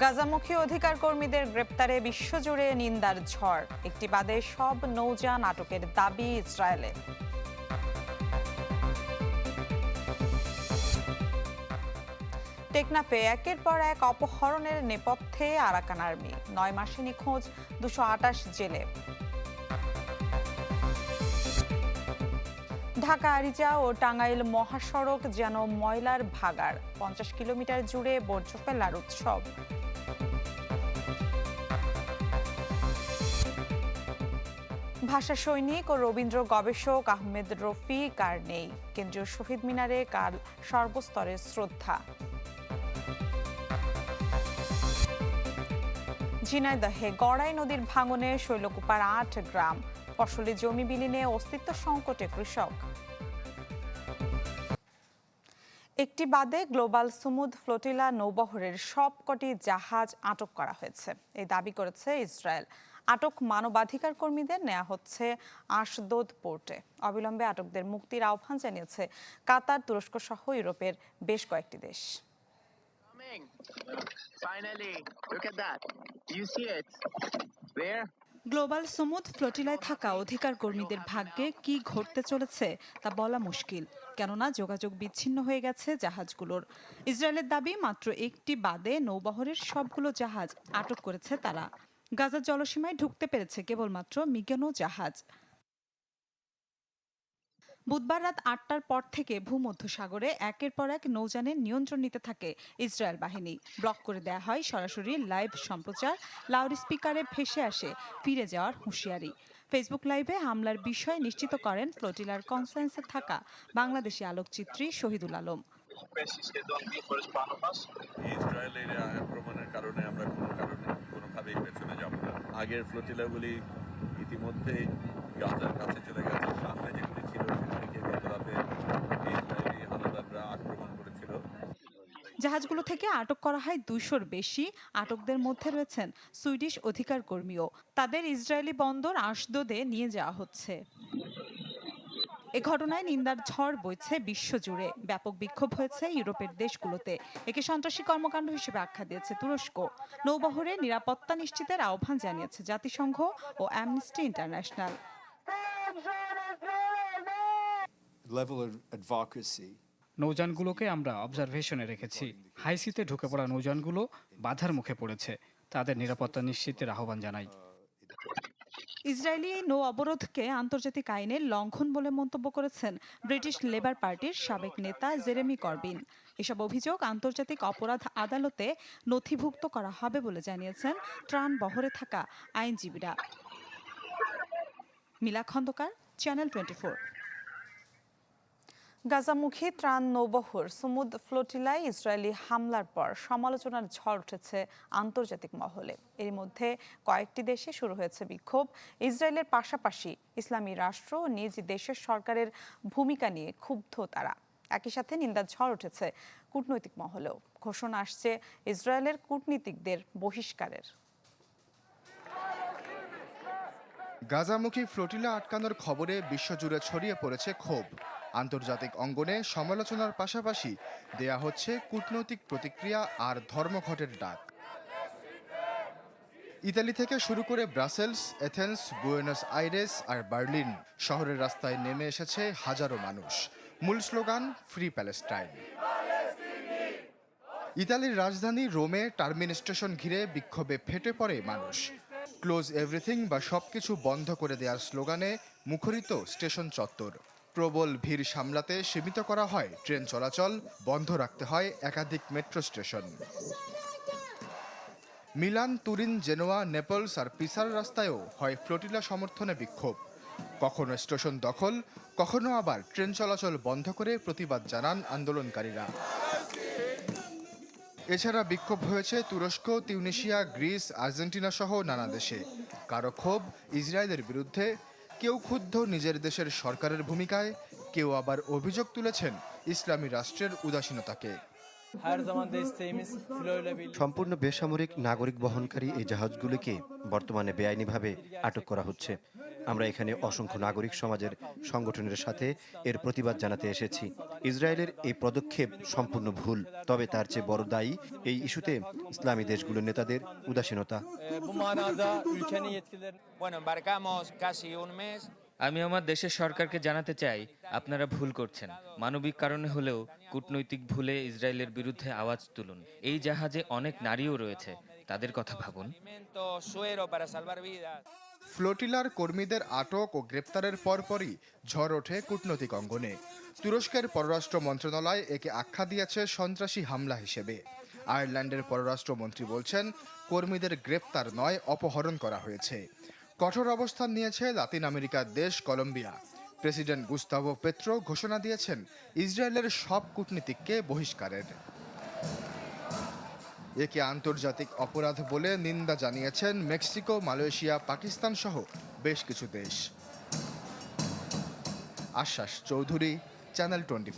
গাজামুখী অধিকার কর্মীদের গ্রেপ্তারে বিশ্বজুড়ে নিন্দার ঝড়। একটি বাদে সব নৌযান আটকের দাবি ইসরায়েলে। টেকনাফে একের পর এক অপহরণের নেপথ্যে আরাকান আর্মি। নয় মাসে নিখোঁজ, দুশো আটাশ জেলে। ঢাকা আরিজা ও টাঙ্গাইল মহাসড়ক যেন ময়লার ভাগার পঞ্চাশ কিলোমিটার জুড়ে বর্জ্য ফেলার উৎসব। ভাষা সৈনিক ও রবীন্দ্র গবেষক আহমেদ রফিক আর নেই। কেন্দ্রীয় শহীদ মিনারে কাল সর্বস্তরের শ্রদ্ধা। ঝিনাইদহে গড়াই নদীর ভাঙনে শৈলকুপার আট গ্রাম, ফসলি জমি বিলীনে অস্তিত্ব সংকটে কৃষক। একটি বাদে গ্লোবাল সুমুদ ফ্লোটিলা নৌবহরের সবকটি জাহাজ আটক করা হয়েছে। এই দাবি করেছে ইসরায়েল। আটক মানবাধিকার কর্মীদের নেওয়া হচ্ছে আশদোদ পোর্টে অবিলম্বে আটকদের মুক্তির আহ্বান জানিয়েছে কাতার তুরস্ক সহ ইউরোপের বেশ কয়েকটি দেশ Finally, look at that. Do you see it? Where? Global সমুদ ফ্লোটিলায় থাকা অধিকার কর্মীদের ভাগ্যে কি ঘটতে চলেছে তা বলা মুশকিল কেননা যোগাযোগ বিচ্ছিন্ন হয়ে গেছে জাহাজগুলোর ইসরায়েলের দাবি মাত্র একটি বাদে নৌবহরের সবগুলো জাহাজ আটক করেছে তারা গাজার জলসীমায় ঢুকতে পেরেছে কেবলমাত্র মিগানো জাহাজ। বুধবার রাত আটটার পর থেকে ভূমধ্যসাগরে একের পর এক নৌযানের নিয়ন্ত্রণ নিতে থাকে ইসরায়েল বাহিনী। ব্লক করে দেয়া হয় সরাসরি লাইভ সম্প্রচার লাউড স্পিকারে ভেসে আসে ফিরে যাওয়ার হুঁশিয়ারি। ফেসবুক লাইভে হামলার বিষয় নিশ্চিত করেন ফ্লোটিলার কনফারেন্সে থাকা বাংলাদেশি আলোকচিত্রী শহীদুল আলম। ইসরায়েলের আক্রমণের কারণে আমরা কোনো কারণে কোনোভাবেই পেছনে যাব না। আগের ফ্লোটিলাগুলি ইতিমধ্যে গাজার কাছে চলে গেছে। সামনে যেগুলি ছিল সেগুলিকে গত জাহাজগুলো থেকে আটক করা হয় দুইশোর বেশি আটকদের মধ্যে রয়েছেন সুইডিশ অধিকার কর্মীও তাদের ইসরায়েলি বন্দর আশদোদে নিয়ে যাওয়া হচ্ছে। এ ঘটনায় নিন্দার ঝড় বইছে বিশ্বজুড়ে। ব্যাপক বিক্ষোভ হয়েছে ইউরোপের দেশগুলোতে। একে সন্ত্রাসী কর্মকাণ্ড হিসেবে আখ্যা দিয়েছে তুরস্ক। নৌবহরে নিরাপত্তা নিশ্চিতের আহ্বান জানিয়েছে জাতিসংঘ ও অ্যামনেস্টি ইন্টারন্যাশনাল নৌযানগুলোকে আমরা অবজারভেশনে রেখেছি। হাইসিতে ঢুকে পড়া নৌযানগুলো বাধার মুখে পড়েছে। তাদের নিরাপত্তা নিশ্চিতের আহ্বান জানাই। ইসরায়েলি এই নৌ অবরোধকে আন্তর্জাতিক আইনের লঙ্ঘন বলে মন্তব্য করেছেন ব্রিটিশ লেবার পার্টির সাবেক নেতা জেরেমি করবিন। এসব অভিযোগ আন্তর্জাতিক অপরাধ আদালতে নথিভুক্ত করা হবে বলে জানিয়েছেন ত্রাণ বহরে থাকা আইনজীবীরা। মিলা খন্দকার চ্যানেল টোয়েন্টি গাজামুখী ত্রাণ নৌবহর সুমুদ ফ্লোটিলায় ইসরায়েলি হামলার পর সমালোচনার ঝড় উঠেছে আন্তর্জাতিক মহলে। এর মধ্যে কয়েকটি দেশে শুরু হয়েছে বিক্ষোভ। ইসরায়েলের পাশাপাশি ইসলামী রাষ্ট্র নিজ দেশের সরকারের ভূমিকা নিয়ে ক্ষুব্ধ তারা। একই সাথে নিন্দার ঝড় উঠেছে কূটনৈতিক মহলেও। ঘোষণা আসছে ইসরায়েলের কূটনীতিকদের বহিষ্কারের। গাজামুখী ফ্লোটিলা আটকানোর খবরে বিশ্বজুড়ে ছড়িয়ে পড়েছে ক্ষোভ। আন্তর্জাতিক অঙ্গনে সমালোচনার পাশাপাশি দেয়া হচ্ছে কূটনৈতিক প্রতিক্রিয়া আর ধর্মঘটের ডাক। ইতালি থেকে শুরু করে ব্রাসেলস, এথেন্স, বুয়েনাস আইরেস আর বার্লিন শহরের রাস্তায় নেমে এসেছে হাজারো মানুষ। মূল স্লোগান ফ্রি প্যালেস্টাইন ইতালির রাজধানী রোমে টার্মিন স্টেশন ঘিরে বিক্ষোভে ফেটে পড়ে মানুষ। ক্লোজ এভরিথিং বা সবকিছু বন্ধ করে দেওয়ার স্লোগানে মুখরিত স্টেশন চত্বর। প্রবল ভিড় সামলাতে সীমিত করা হয়। ট্রেন চলাচল বন্ধ রাখতে হয় একাধিক metro station. Milan, Turin, Genoa, Naples আর পিসার রাস্তায়ও হয় ফ্লোটিলা সমর্থনে বিক্ষোভ। কখনো স্টেশন দখল, কখনো আবার ট্রেন চলাচল বন্ধ করে প্রতিবাদ জানান আন্দোলনকারীরা। এছাড়া বিক্ষোভ হয়েছে তুরস্ক তিউনিশিয়া গ্রিস, আর্জেন্টিনা সহ নানা দেশে। কারও ক্ষোভ ইসরায়েলের বিরুদ্ধে কেউ ক্ষুব্ধ নিজের দেশের সরকারের ভূমিকায়, কেউ আবার অভিযোগ তুলেছেন ইসলামী রাষ্ট্রের উদাসীনতাকে. সম্পূর্ণ বেসামরিক নাগরিক বহনকারী এই জাহাজগুলিকে বর্তমানে বেআইনিভাবে আটক করা হচ্ছে আমরা এখানে অসংখ্য নাগরিক সমাজের সংগঠনের সাথে এর প্রতিবাদ জানাতে এসেছি। ইসরায়েলের এই পদক্ষেপ সম্পূর্ণ ভুল, তবে তার চেয়ে বড় দায়ী এই ইস্যুতে ইসলামী দেশগুলোর নেতাদের উদাসীনতা. আমি আমার দেশের সরকারকে জানাতে চাই, আপনারা ভুল করছেন। মানবিক কারণে হলেও কূটনৈতিক ভুলে ইসরায়েলের বিরুদ্ধে আওয়াজ তুলুন। এই জাহাজে অনেক নারীও রয়েছে। তাদের কথা ভাবুন। ফ্লোটিলার কর্মীদের আটক ও গ্রেপ্তারের পরপরই ঝড় ওঠে কূটনৈতিক অঙ্গনে। তুরস্কের পররাষ্ট্র মন্ত্রণালয় একে আখ্যা দিয়েছে সন্ত্রাসী হামলা হিসেবে। আয়ারল্যান্ডের পররাষ্ট্রমন্ত্রী বলছেন, কর্মীদের গ্রেপ্তার নয়, অপহরণ করা হয়েছে। কঠোর অবস্থান নিয়েছে লাতিন আমেরিকার দেশ কলম্বিয়া। প্রেসিডেন্ট গুস্তাভো পেত্রো ঘোষণা দিয়েছেন, ইসরায়েলের সব কূটনীতিককে বহিষ্কারের। একে আন্তর্জাতিক অপরাধ বলে নিন্দা জানিয়েছেন মেক্সিকো, মালয়েশিয়া, পাকিস্তান সহ বেশ কিছু দেশ। আশ্বাস চৌধুরী, চ্যানেল টোয়েন্টি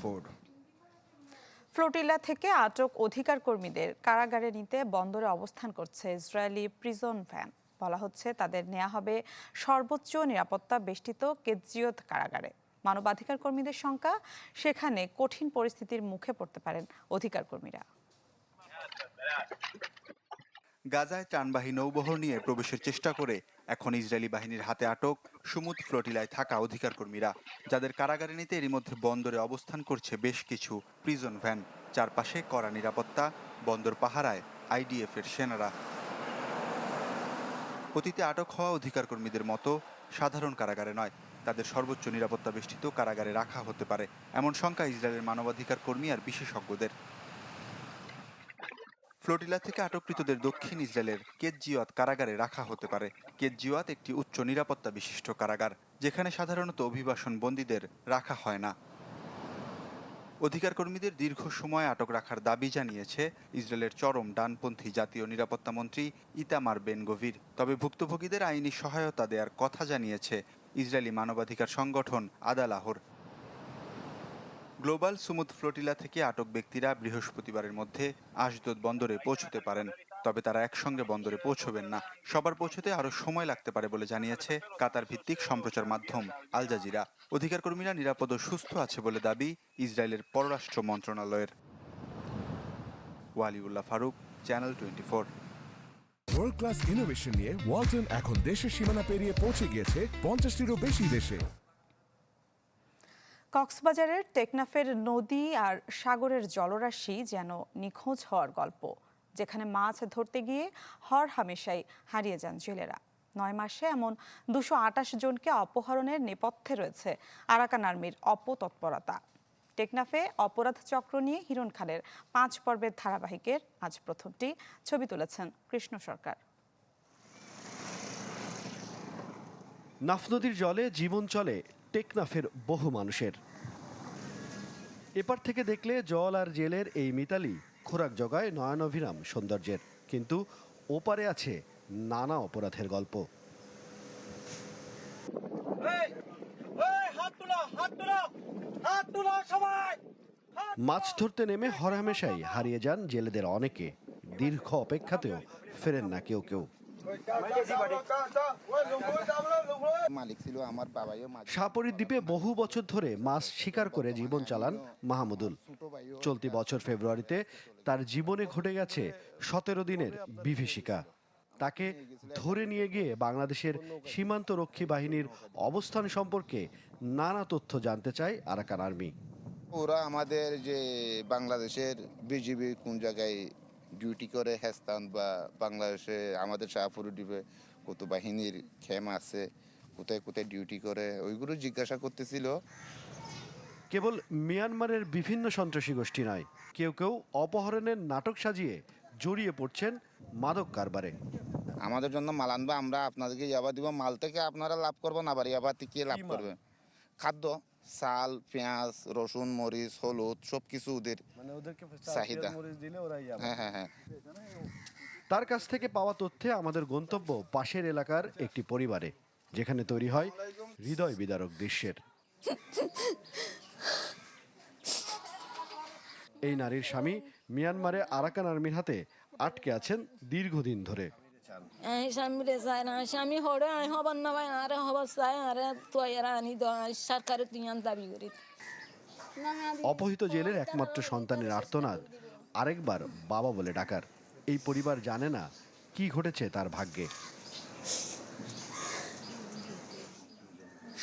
ফ্লোটিলা থেকে আটক অধিকার কর্মীদের কারাগারে নিতে বন্দরে অবস্থান করছে ইসরায়েলি প্রিজন ভ্যান। বলা হচ্ছে তাদের নেওয়া হবে সর্বোচ্চ নিরাপত্তা বেষ্টিত কেজিয়ত কারাগারে। মানবাধিকার কর্মীদের সংখ্যা সেখানে কঠিন পরিস্থিতির মুখে পড়তে পারেন অধিকার কর্মীরা গাজায় ত্রাণবাহী নৌবহর নিয়ে প্রবেশের চেষ্টা করে এখন ইসরায়েলি বাহিনীর হাতে আটক সুমুদ ফ্লোটিলায় থাকা অধিকার কর্মীরা যাদের কারাগারে নিতে এরই মধ্যে বন্দরে অবস্থান করছে বেশ কিছু প্রিজন ভ্যান। চারপাশে কড়া নিরাপত্তা, বন্দর পাহারায় আইডিএফ এর সেনারা। অতীতে আটক হওয়া অধিকার কর্মীদের মতো সাধারণ কারাগারে নয়, তাদের সর্বোচ্চ নিরাপত্তা বেষ্টিত কারাগারে রাখা হতে পারে। এমন শঙ্কা ইসরায়েলের মানবাধিকার কর্মী আর বিশেষজ্ঞদের। ফ্লোটিলা থেকে আটককৃতদের দক্ষিণ ইসরায়েলের কেজিওয়াত কারাগারে রাখা হতে পারে। কেজিওয়াত একটি উচ্চ নিরাপত্তা বিশিষ্ট কারাগার, যেখানে সাধারণত অভিবাসন বন্দীদের রাখা হয় না। অধিকার কর্মীদের দীর্ঘ সময় আটক রাখার দাবি জানিয়েছে ইসরায়েলের চরম ডানপন্থী জাতীয় নিরাপত্তা মন্ত্রী ইতামার বেন গভীর তবে ভুক্তভোগীদের আইনি সহায়তা দেওয়ার কথা জানিয়েছে ইসরায়েলি মানবাধিকার সংগঠন আদালাহর। গ্লোবাল সুমুদ ফ্লোটিলা থেকে আটক ব্যক্তিরা বৃহস্পতিবারের মধ্যে আশদোদ বন্দরে পৌঁছতে পারেন, তবে তারা একসঙ্গে বন্দরে পৌঁছবেন না। সবার পৌঁছতে আরও সময় লাগতে পারে বলে জানিয়েছে কাতার ভিত্তিক সম্প্রচার মাধ্যম আল জাজিরা। অধিকার কর্মীরা নিরাপদ ও সুস্থ আছে বলে দাবি ইসরায়েলের পররাষ্ট্র মন্ত্রণালয়ের। Waliullah Faruk, channel twenty four. World class innovation নিয়ে ওয়ালটন এখন দেশের সীমানা পেরিয়ে পৌঁছে গিয়েছে পঞ্চাশটিরও বেশি দেশে। কক্সবাজারের টেকনাফের নদী আর সাগরের জলরাশি যেন নিখোঁজ হওয়ার গল্প, যেখানে মাছ ধরতে গিয়ে হর হামেশাই হারিয়ে যান জেলেরা। নয় মাসে এমন দুশো আটাশ জনকে অপহরণের নেপথ্যে রয়েছে আরাকান আর্মির অপতৎপরতা। টেকনাফে অপরাধ চক্র নিয়ে হিরণ খানের পাঁচ পর্বের ধারাবাহিকের আজ প্রথমটি ছবি তুলেছেন কৃষ্ণ সরকার। নাফ নদীর জলে জীবন চলে টেকনাফের বহু মানুষের। এপার থেকে দেখলে জল আর জেলের এই মিতালি খোরাক জগায় নয়নভিরাম সৌন্দর্যের। কিন্তু ওপারে আছে নানা অপরাধের গল্প। মাছ ধরতে নেমে হরহামেশাই হারিয়ে যান জেলেদের অনেকে। দীর্ঘ অপেক্ষাতেও ফেরেন না কেউ কেউ। মালিক ছিল আমার বাবাইও সাপরির দ্বীপে বহু বছর ধরে মাছ শিকার করে জীবন চালান মাহমুদুল। চলতি বছর ফেব্রুয়ারিতে তার জীবনে ঘটে গেছে সতেরো দিনের বিভীষিকা। তাকে ধরে নিয়ে গিয়ে বাংলাদেশের সীমান্ত রক্ষী বাহিনীর অবস্থান সম্পর্কে নানা তথ্য জানতে চায় আরাকান আর্মি। ওরা আমাদের যে বাংলাদেশের বিজিবি কোন জায়গায় ডিউটি করে হেস্তান বা বাংলাদেশে আমাদের শাহপুর দ্বীপে কত বাহিনীর খেম আছে কোথায় কোথায় ডিউটি করে ওইগুলো জিজ্ঞাসা করতেছিল। কেবল মিয়ানমারের বিভিন্ন সন্ত্রাসী গোষ্ঠী নয় কেউ কেউ অপহরণের নাটক সাজিয়ে জড়িয়ে পড়ছেন মাদক কারবারে। আমাদের জন্য মাল আনবে আমরা আপনাদেরকে ইয়াবা দিব মাল থেকে আপনারা লাভ করবেন আবার ইয়াবা থেকে লাভ করবেন খাদ্য। চাল পেঁয়াজ রসুন মরিচ হলুদ সব কিছু ওদের চাহিদা। হ্যাঁ হ্যাঁ হ্যাঁ। তার কাছ থেকে পাওয়া তথ্যে আমাদের গন্তব্য পাশের এলাকার একটি পরিবারে যেখানে তৈরি হয় হৃদয় বিদারক দৃশ্যের। এই নারীর স্বামী মিয়ানমারে আরাকান আর্মির হাতে আটকে আছেন দীর্ঘদিন ধরে। স্বামীরে চায় না স্বামী হরে আয় হবার না ভাই আরে হবার চায় আরে তুই আনি দো সরকারে তুই দাবি করি অপহৃত জেলের একমাত্র সন্তানের আর্তনাদ। আরেকবার বাবা বলে ডাকার। এই পরিবার জানে না কি ঘটেছে তার ভাগ্যে।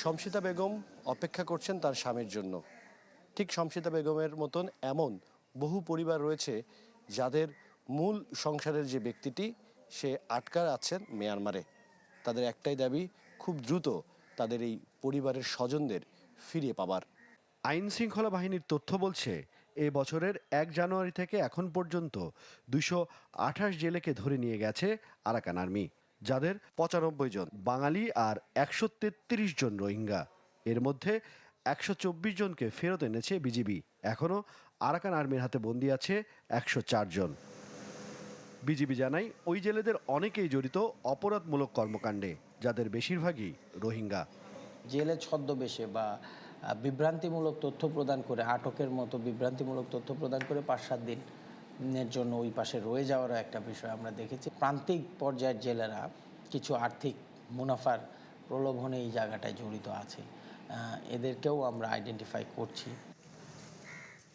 শমশিতা বেগম অপেক্ষা করছেন তার স্বামীর জন্য। ঠিক শমশিতা বেগমের মতন এমন বহু পরিবার রয়েছে যাদের মূল সংসারের যে ব্যক্তিটি সে আটকার আছেন মিয়ানমারে। তাদের একটাই দাবি, খুব দ্রুত তাদের এই পরিবারের স্বজনদের ফিরিয়ে পাবার। আইন শৃঙ্খলা বাহিনীর তথ্য বলছে, এ বছরের এক জানুয়ারি থেকে এখন পর্যন্ত দুশো আঠাশ জেলেকে ধরে নিয়ে গেছে আরাকান আর্মি, যাদের পঁচানব্বই জন বাঙালি আর একশো তেত্রিশ জন রোহিঙ্গা। এর মধ্যে একশো চব্বিশ জনকে ফেরত এনেছে বিজিবি। এখনও আরাকান আর্মির হাতে বন্দি আছে একশো চার জন। বিজিবি জানায়, ওই জেলেদের অনেকেই জড়িত অপরাধমূলক কর্মকাণ্ডে, যাদের বেশিরভাগই রোহিঙ্গা। জেলে ছদ্মবেশে বা বিভ্রান্তিমূলক তথ্য প্রদান করে, আটকের মতো বিভ্রান্তিমূলক তথ্য প্রদান করে পাঁচ সাত দিনের জন্য ওই পাশে রয়ে যাওয়ারও একটা বিষয় আমরা দেখেছি। প্রান্তিক পর্যায়ের জেলেরা কিছু আর্থিক মুনাফার প্রলোভনে এই জায়গাটায় জড়িত আছে। এদেরকেও আমরা আইডেন্টিফাই করছি।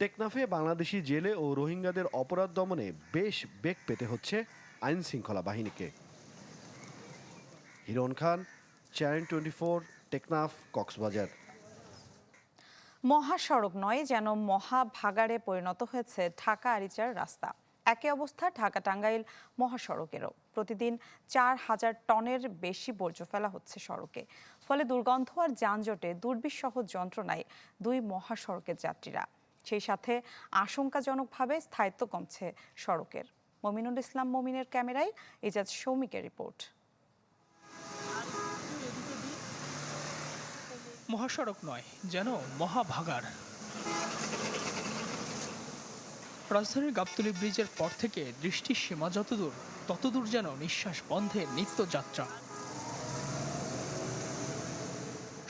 টেকনাফে বাংলাদেশি জেলে ও রোহিঙ্গাদের অপরাধ দমনে বেশ বেগ পেতে হচ্ছে আইন শৃঙ্খলা বাহিনীকে। Hiron Khan, channel twenty four, Teknaf, Cox's Bazar. মহাসড়ক নয়, যেন মহাভাগাড়ে পরিণত হয়েছে ঢাকা আরিচার রাস্তা। একই অবস্থা ঢাকা টাঙ্গাইল মহাসড়কেরও। প্রতিদিন চার হাজার টনের বেশি বর্জ্য ফেলা হচ্ছে সড়কে। ফলে দুর্গন্ধ আর যানজটে দুর্বিষহ যন্ত্রণায় দুই মহাসড়কের যাত্রীরা। সেই সাথে আশঙ্কাজনকভাবে স্থায়িত্ব কমছে সড়কের। মমিনুল ইসলাম মমিনের ক্যামেরায় ইজাজ সৌমিকের রিপোর্ট। মহাসড়ক নয়, যেন মহাভাগার। রাজধানীর গাবতলী ব্রিজের পর থেকে দৃষ্টির সীমা যতদূর, ততদূর যেন নিঃশ্বাস বন্ধের নিত্যযাত্রা।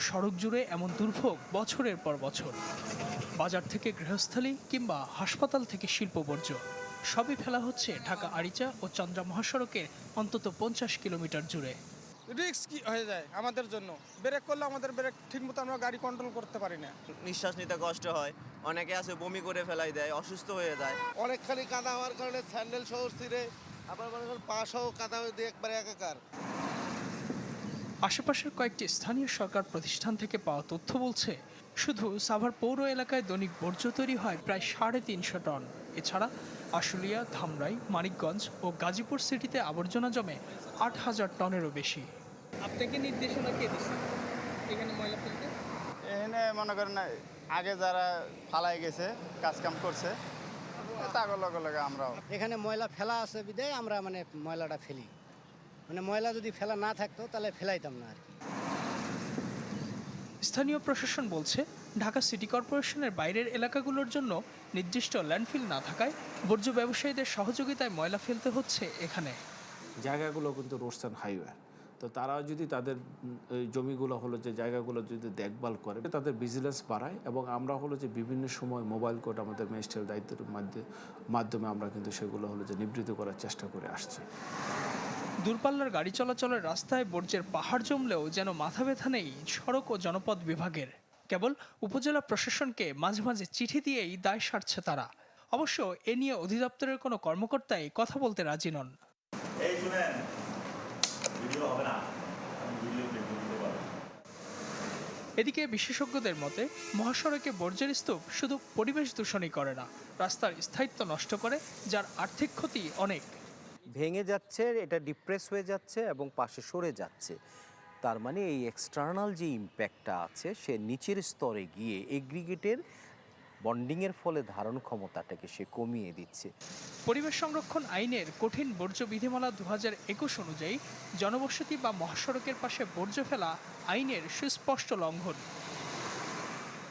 সড়ক জুড়ে এমন দুর্ভোগ বছরের পর বছর। বাজার থেকে গৃহস্থালী কিংবা হাসপাতাল থেকে শিল্প বর্জ্য সবই ফেলা হচ্ছে ঢাকা আরিচা ও চন্দ্রা মহাসড়কের অন্তত পঞ্চাশ কিলোমিটার জুড়ে। রিস্ক কি হয়ে যায় আমাদের জন্য? ব্রেক করলে আমাদের ব্রেক ঠিক মতো আমরা গাড়ি কন্ট্রোল করতে পারি না। নিঃশ্বাস নিতে কষ্ট হয়। অনেকে আছে বমি করে ফেলাই দেয় অসুস্থ হয়ে যায়। অনেকখানি কাদা হওয়ার কারণে স্যান্ডেল সহ ছিঁড়ে আবার মনে করেন পা সহ কাদা হয়ে দিয়ে একবারে একাকার। আশেপাশের কয়েকটি স্থানীয় সরকার প্রতিষ্ঠান থেকে পাওয়া তথ্য বলছে শুধু সাভার পৌর এলাকায় দৈনিক বর্জ্য তৈরি হয় প্রায় সাড়ে তিনশো টন। এছাড়া আশুলিয়া ধামরাই মানিকগঞ্জ ও গাজীপুর সিটিতে আবর্জনা জমে আট হাজার টনেরও বেশি। আপনাকে নির্দেশনা কে দিচ্ছে এখানে ময়লা ফেলতে? এখানে মনে করেন আগে যারা ফালাই গেছে কাজ কাম করছে তাগর লগে লগে আমরাও। এখানে ময়লা ফেলা আছে বিদায় আমরা মানে ময়লাটা ফেলি। মানে ময়লা যদি ফেলা না থাকতো তাহলে ফেলাইতাম না আর কি। স্থানীয় প্রশাসন বলছে, ঢাকা সিটি কর্পোরেশনের বাইরের এলাকাগুলোর জন্য নির্দিষ্ট ল্যান্ডফিল না থাকায় বর্জ্য ব্যবসায়ীদের সহযোগিতায় ময়লা ফেলতে হচ্ছে এখানে। জায়গাগুলো কিন্তু রোডস অ্যান্ড হাইওয়ে। তো তারা যদি তাদের জমিগুলো হলো যে জায়গাগুলো যদি দেখভাল করে, তাদের ভিজিলেন্স বাড়ায় এবং আমরা হলো যে বিভিন্ন সময় মোবাইল কোর্ট আমাদের ম্যাজিস্ট্রেট দায়িত্বের মাধ্যমে মাধ্যমে আমরা কিন্তু সেগুলো হলো যে নিবৃত করার চেষ্টা করে আসছি। দূরপাল্লার গাড়ি চলাচলের রাস্তায় বর্জ্যের পাহাড় জমলেও যেন মাথা ব্যথা নেই সড়ক ও জনপদ বিভাগের। কেবল উপজেলা প্রশাসনকে মাঝে মাঝে চিঠি দিয়েই দায় সারছে তারা। অবশ্য এ নিয়ে অধিদপ্তরের কোনো কর্মকর্তাই কথা বলতে রাজি নন। এদিকে বিশেষজ্ঞদের মতে মহাসড়কে বর্জ্যের স্তূপ শুধু পরিবেশ দূষণই করে না রাস্তার স্থায়িত্ব নষ্ট করে যার আর্থিক ক্ষতি অনেক। ভেঙে যাচ্ছে, এটা ডিপ্রেস হয়ে যাচ্ছে এবং পাশে সরে যাচ্ছে। তার মানে এই এক্সটার্নাল যে ইম্প্যাক্টটা আছে, সে নিচের স্তরে গিয়ে এগ্রিগেটের বন্ডিংয়ের ফলে ধারণ ক্ষমতাটাকে সে কমিয়ে দিচ্ছে। পরিবেশ সংরক্ষণ আইনের কঠিন বর্জ্য বিধিমালা দু হাজার একুশ অনুযায়ী জনবসতি বা মহাসড়কের পাশে বর্জ্য ফেলা আইনের সুস্পষ্ট লঙ্ঘন।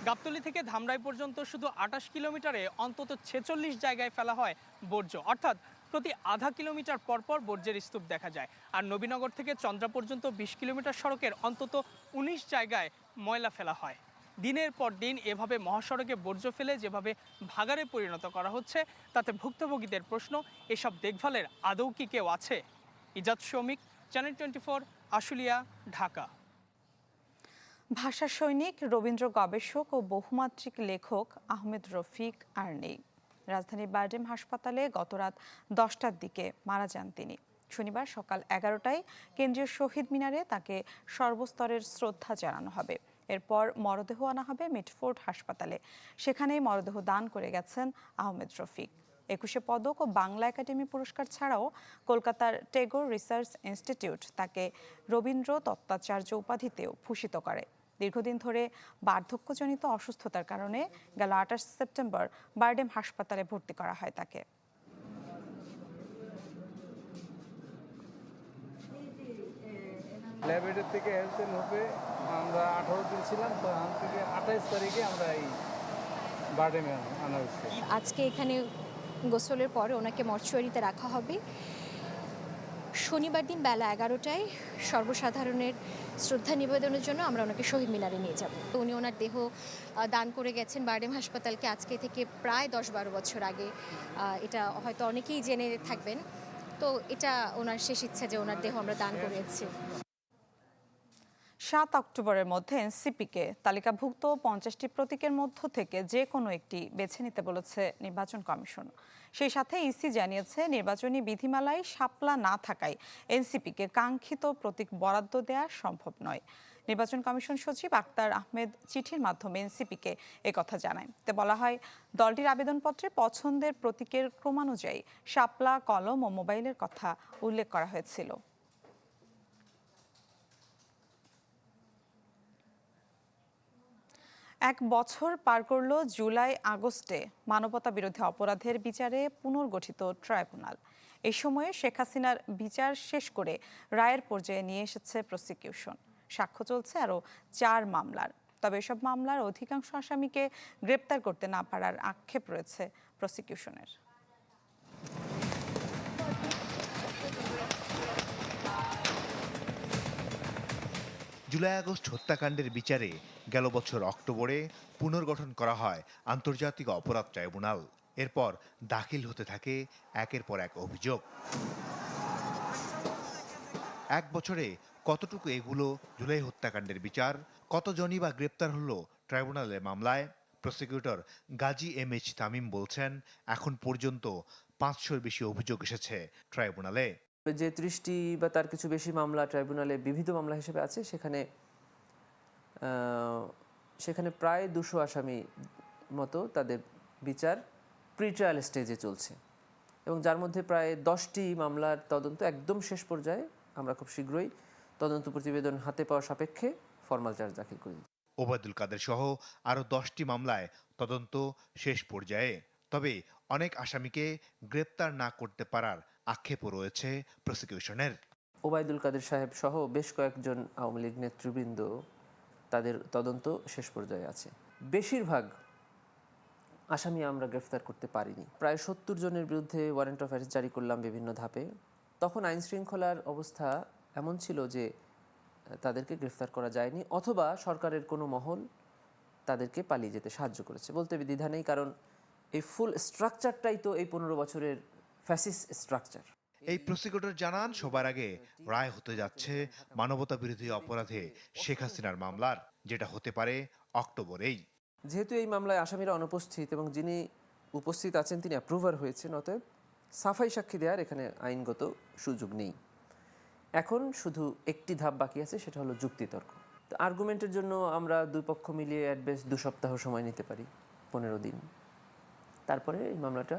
গাবতলি থেকে ধামরাই পর্যন্ত শুধু আটাশ কিলোমিটারে অন্তত ছেচল্লিশ জায়গায় ফেলা হয় বর্জ্য। অর্থাৎ প্রতি আধা কিলোমিটার পর পর বর্জ্যের স্তূপ দেখা যায়। আর নবীনগর থেকে চন্দ্রা পর্যন্ত বিশ কিলোমিটার সড়কের অন্তত উনিশ জায়গায় ময়লা ফেলা হয়। দিনের পর দিন এভাবে মহাসড়কে বর্জ্য ফেলে যেভাবে ভাগারে পরিণত করা হচ্ছে, তাতে ভুক্তভোগীদের প্রশ্ন, এসব দেখভালের আদৌ কি কেউ আছে? ইজাত শ্রমিক, channel twenty four, Ashulia, Dhaka. ভাষা সৈনিক, রবীন্দ্র গবেষক ও বহুমাত্রিক লেখক আহমেদ রফিক আর নেই। রাজধানীর বারডেম হাসপাতালে গতরাত দশটার দিকে মারা যান তিনি। শনিবার সকাল এগারোটায় কেন্দ্রীয় শহীদ মিনারে তাকে সর্বস্তরের শ্রদ্ধা জানানো হবে। এরপর মরদেহ আনা হবে মিটফোর্ড হাসপাতালে। সেখানেই মরদেহ দান করে গেছেন আহমেদ রফিক। একুশে পদক ও বাংলা একাডেমি পুরস্কার ছাড়াও কলকাতার টেগোর রিসার্চ ইনস্টিটিউট তাকে রবীন্দ্র তত্ত্বাচার্য উপাধিতেও ভূষিত করে। দীর্ঘদিন ধরে বার্ধক্যজনিত অসুস্থতার কারণে গেল আঠাশ সেপ্টেম্বর বারডেম হাসপাতালে ভর্তি করা হয় তাকে। ল্যাবরেটরি থেকে হেলথেন হবে আমরা আঠারো দিন ছিলাম তো ওখান থেকে আঠাইশ তারিখে আমরা এই বার্ডেমে আনা হয়েছে। আজকে এখানে গোসলের পরে ওনাকে মর্চুয়ারিতে রাখা হবে। শনিবার দিন বেলা এগারোটায় সর্বসাধারণের শ্রদ্ধা নিবেদনের জন্য আমরা ওনাকে শহীদ মিনারে নিয়ে যাব। তো উনি ওনার দেহ দান করে গেছেন বারডেম হাসপাতালকে আজকে থেকে প্রায় দশ বারো বছর আগে। এটা হয়তো অনেকেই জেনে থাকবেন। তো এটা ওনার শেষ ইচ্ছা যে ওনার দেহ আমরা দান করেছি। সাত অক্টোবরের মধ্যে এনসিপিকে তালিকাভুক্ত পঞ্চাশটি প্রতীকের মধ্য থেকে যে কোনো একটি বেছে নিতে বলেছে নির্বাচন কমিশন। সেই সাথে ইসি জানিয়েছে, নির্বাচনী বিধিমালায় শাপলা না থাকায় এনসিপিকে কাঙ্ক্ষিত প্রতীক বরাদ্দ দেওয়া সম্ভব নয়। নির্বাচন কমিশন সচিব আক্তার আহমেদ চিঠির মাধ্যমে এনসিপিকে কথা জানায়। তে বলা হয়, দলটির আবেদনপত্রে পছন্দের প্রতীকের ক্রমানুযায়ী শাপলা, কলম ও মোবাইলের কথা উল্লেখ করা হয়েছিল। এক বছর পার করল জুলাই আগস্টে মানবতা বিরোধী অপরাধের বিচারে পুনর্গঠিত ট্রাইব্যুনাল। এই সময়ে শেখ হাসিনার বিচার শেষ করে রায়ের পর্যায়ে নিয়ে এসেছে প্রসিকিউশন সাক্ষ্য চলছে আরও চার মামলার। তবে এসব মামলার অধিকাংশ আসামিকে গ্রেপ্তার করতে না পারার আক্ষেপ রয়েছে প্রসিকিউশনের জুলাই আগস্ট হত্যাকাণ্ডের বিচারে গেল বছর অক্টোবরে পুনর্গঠন করা হয় আন্তর্জাতিক অপরাধ ট্রাইব্যুনাল। এরপর দাখিল হতে থাকে একের পর এক অভিযোগ। এক বছরে কতটুকু এগুলো? জুলাই হত্যাকাণ্ডের বিচার। কতজনই বা গ্রেপ্তার হলো ট্রাইব্যুনালের মামলায়? Prosecutor Gazi M H Tamim বলছেন, এখন পর্যন্ত পাঁচশোর বেশি অভিযোগ এসেছে ট্রাইব্যুনালে। যে ত্রিশটি বা তার কিছু বেশি মামলা ট্রাইব্যুনালে বিবিধ মামলা হিসেবে আছে, সেখানে সেখানে প্রায় দুশো আসামি মতো তাদের বিচার প্রি ট্রায়াল স্টেজে চলছে। এবং যার মধ্যে প্রায় দশটি মামলার তদন্ত একদম শেষ পর্যায়ে আমরা খুব শীঘ্রই তদন্ত প্রতিবেদন হাতে পাওয়া সাপেক্ষে ফর্মাল চার্জ দাখিল করি ওবায়দুল কাদের সহ আরও দশটি মামলায় তদন্ত শেষ পর্যায়ে। তবে অনেক আসামিকে গ্রেপ্তার না করতে পারার আক্ষেপও রয়েছে প্রসিকিউশনের ওবায়দুল কাদের সাহেব সহ বেশ কয়েকজন আওয়ামী লীগ নেতৃবৃন্দ তাদের তদন্ত শেষ পর্যায়ে আছে। বেশিরভাগ আসামি আমরা গ্রেফতার করতে পারিনি। প্রায় সত্তর জনের বিরুদ্ধে ওয়ারেন্ট অফ অ্যারেস্ট জারি করলাম বিভিন্ন ধাপে। তখন আইন শৃঙ্খলার অবস্থা এমন ছিল যে, তাদেরকে গ্রেফতার করা যায়নি অথবা সরকারের কোনো মহল তাদেরকে পালিয়ে যেতে সাহায্য করেছে। বলতে দ্বিধা নেই, কারণ এই ফুল স্ট্রাকচারটাই তো এই পনেরো বছরের ফ্যাসিস স্ট্রাকচার এই প্রসিকিউটর জানান সবার আগে রায় হতে যাচ্ছে মানবতা বিরোধী অপরাধে শেখ হাসিনার মামলার যেটা হতে পারে অক্টোবরেই যেহেতু এই মামলায় আসামিরা অনুপস্থিত এবং যিনি উপস্থিত আছেন তিনি অ্যাপ্রুভার হয়েছেন অতএব সাফাই সাক্ষী দেওয়ার এখানে আইনগত সুযোগ নেই। এখন শুধু একটি ধাপ বাকি আছে সেটা হলো যুক্তিতর্ক। তো আর্গুমেন্টের জন্য আমরা দুই পক্ষ মিলিয়ে অ্যাডবেস দু সপ্তাহ সময় নিতে পারি পনেরো দিন। তারপরে এই মামলাটা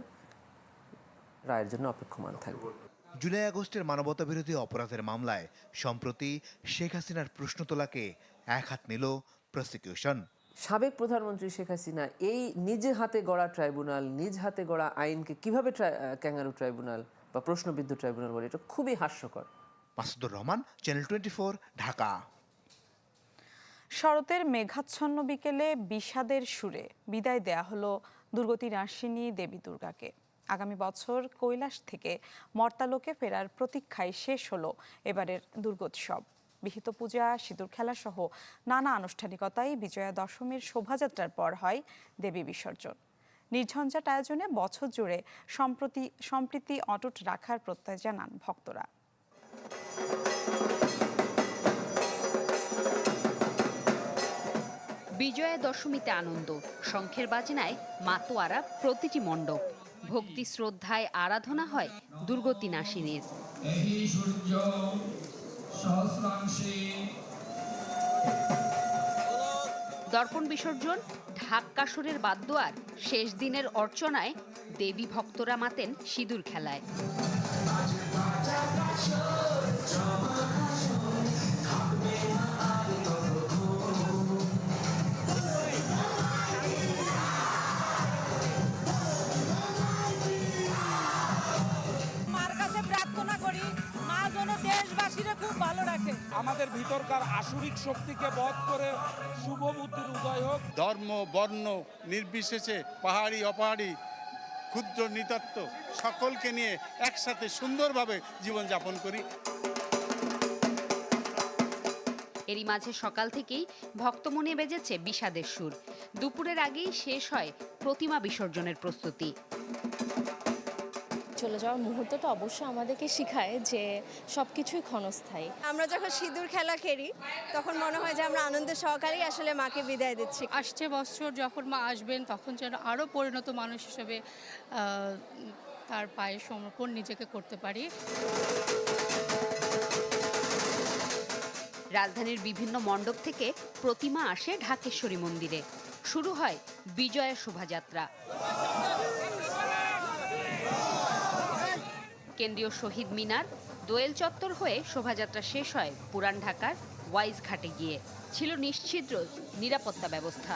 রায়ের জন্য অপেক্ষমান থাকবে। জুলাই আগস্টের মানবতা বিরোধী অপরাধের মামলায় সম্প্রতি শেখ হাসিনার প্রশ্ন তোলাকে এক হাত নিল প্রসিকিউশন। সাবেক প্রধানমন্ত্রী শেখ হাসিনা এই নিজে হাতে গড়া ট্রাইব্যুনাল নিজ হাতে গড়া আইনকে কীভাবে ক্যাঙ্গারু ট্রাইব্যুনাল বা প্রশ্নবিদ্ধ ট্রাইব্যুনাল বলে এটা খুবই হাস্যকর। Masudur Rahman channel twenty Dhaka. শরতের মেঘাচ্ছন্ন বিকেলে বিষাদের সুরে বিদায় দেয়া হলো দুর্গতি নার্সিনী দেবী দুর্গাকে। আগামী বছর কৈলাস থেকে মর্তালোকে ফেরার প্রতীক্ষায় শেষ হলো এবারের দুর্গোৎসব। বিহিত পূজা, সিঁদুর খেলাসহ নানা আনুষ্ঠানিকতায় বিজয়া দশমীর শোভাযাত্রার পর হয় দেবী বিসর্জন। নির্ঝঞ্ঝাট আয়োজনে বছর জুড়ে সম্প্রতি, সম্প্রীতি অটুট রাখার প্রত্যয় জানান ভক্তরা। বিজয়া দশমীতে আনন্দ, শঙ্খের বাজনায় মাতোয়ারা প্রতিটি মণ্ডপ। ভক্তি শ্রদ্ধায় আরাধনা হয় দুর্গতি নাশিনীর দর্পণ বিসর্জন ঢাক্কাসুরের বাদ্যয়ার শেষ দিনের অর্চনায় দেবী ভক্তরা মাতেন সিঁদুর খেলায়। খুব ভালো রাখে। আমাদের ভিতরকার আসুরিক শক্তিকে বধ করে শুভ বুদ্ধির উদয় হোক। ধর্ম বর্ণ নির্বিশেষে পাহাড়ি অপাহাড়ি ক্ষুদ্র নিতত্ব সকলকে নিয়ে একসাথে সুন্দরভাবে জীবনযাপন করি। এরই মাঝে সকাল থেকেই ভক্তমনে বেজেছে বিষাদের সুর। দুপুরের আগেই শেষ হয় প্রতিমা বিসর্জনের প্রস্তুতি। চলে যাওয়ার মুহূর্তটা অবশ্যই আমাদেরকে শেখায় যে সব কিছুই ক্ষণস্থায়ী। আমরা যখন সিঁদুর খেলা খেলি তখন মনে হয় যে আমরা আনন্দ সহকারেই আসলে মাকে বিদায় দিচ্ছি। আসছে বছর যখন মা আসবেন তখন যেন আরও পরিণত মানুষ হিসেবে তার পায়ে সমর্পণ নিজেকে করতে পারি। রাজধানীর বিভিন্ন মণ্ডপ থেকে প্রতিমা আসে ঢাকেশ্বরী মন্দিরে। শুরু হয় বিজয়া শোভাযাত্রা। কেন্দ্রীয় শহীদ মিনার দোয়েল চত্বর হয়ে শোভাযাত্রা শেষ হয় পুরান ঢাকার ওয়াইজ ঘাটে গিয়ে। ছিল নিশ্ছিদ্র নিরাপত্তা ব্যবস্থা।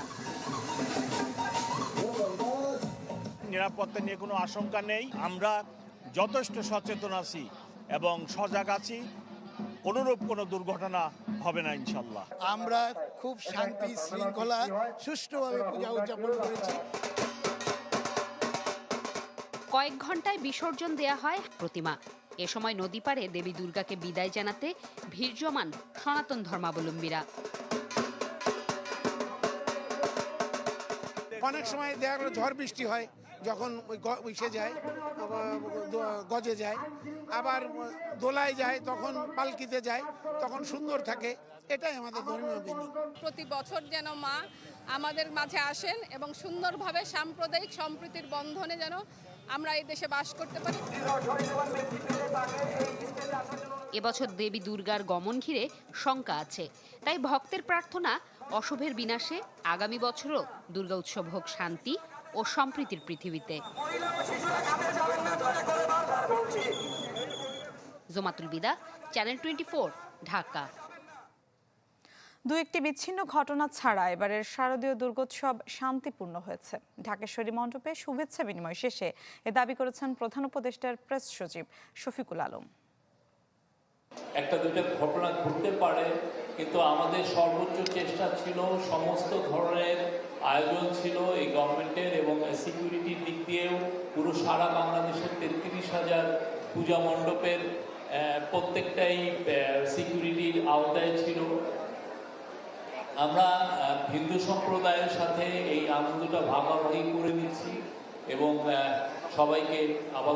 নিরাপত্তা নিয়ে কোনো আশঙ্কা নেই। আমরা যথেষ্ট সচেতন আছি এবং সজাগ আছি। অনুরূপ কোনো দুর্ঘটনা হবে না ইনশাল্লাহ। আমরা খুব শান্তি শৃঙ্খলা সুষ্ঠুভাবে পূজা উদযাপন করেছি। কয়েক ঘন্টায় বিসর্জন দেয়া হয় প্রতিমা। এ সময় নদী পাড়ে দেবী দুর্গাকে বিদায় জানাতে ভিড় জমান সনাতন ধর্মাবলম্বীরা। অনেক সময় দেখা গেলো ঝড় বৃষ্টি হয় যখন ওই ইসে যায় গজে যায় আবার দোলায় যায় তখন পালকিতে যায় তখন সুন্দর থাকে এটাই আমাদের ধর্মীয় বিধি প্রতি বছর যেন মা আমাদের মাঝে আসেন এবং সুন্দরভাবে সাম্প্রদায়িক সম্প্রীতির বন্ধনে যেন আমরা এই দেশে বাস করতে পারি। এবছর দেবী দুর্গার গমন ঘিরে শঙ্কা আছে। তাই ভক্তের প্রার্থনা, অশুভের বিনাশে আগামী বছরও দুর্গা উৎসব হোক শান্তি ও সম্প্রীতির পৃথিবীতে। জোমাতুল বিদা, চ্যানেল টোয়েন্টি ঢাকা। দু একটি বিচ্ছিন্ন ঘটনা ছাড়া এবারের শারদীয় দুর্গোৎসব শান্তিপূর্ণ হয়েছে। ঢাকেশ্বরী মণ্ডপে শুভেচ্ছা বিনিময় শেষে এ দাবি করেছেন প্রধান উপদেষ্টার প্রেস সচিব শফিকুল আলম। একটা দুটো ঘটনা ঘটতে পারে, কিন্তু আমাদের সর্বোচ্চ চেষ্টা ছিল সমস্ত ধরনের আয়োজন ছিল এই গভর্নমেন্টের এবং সিকিউরিটির দিক দিয়েও। পুরো সারা বাংলাদেশের তেত্রিশ হাজার পূজা মণ্ডপের প্রত্যেকটাই সিকিউরিটির আওতায় ছিল। আমরা হিন্দু সম্প্রদায়ের সাথে এই আনন্দটা ভাগাভাগি করে নিচ্ছি এবং সবাইকে আবার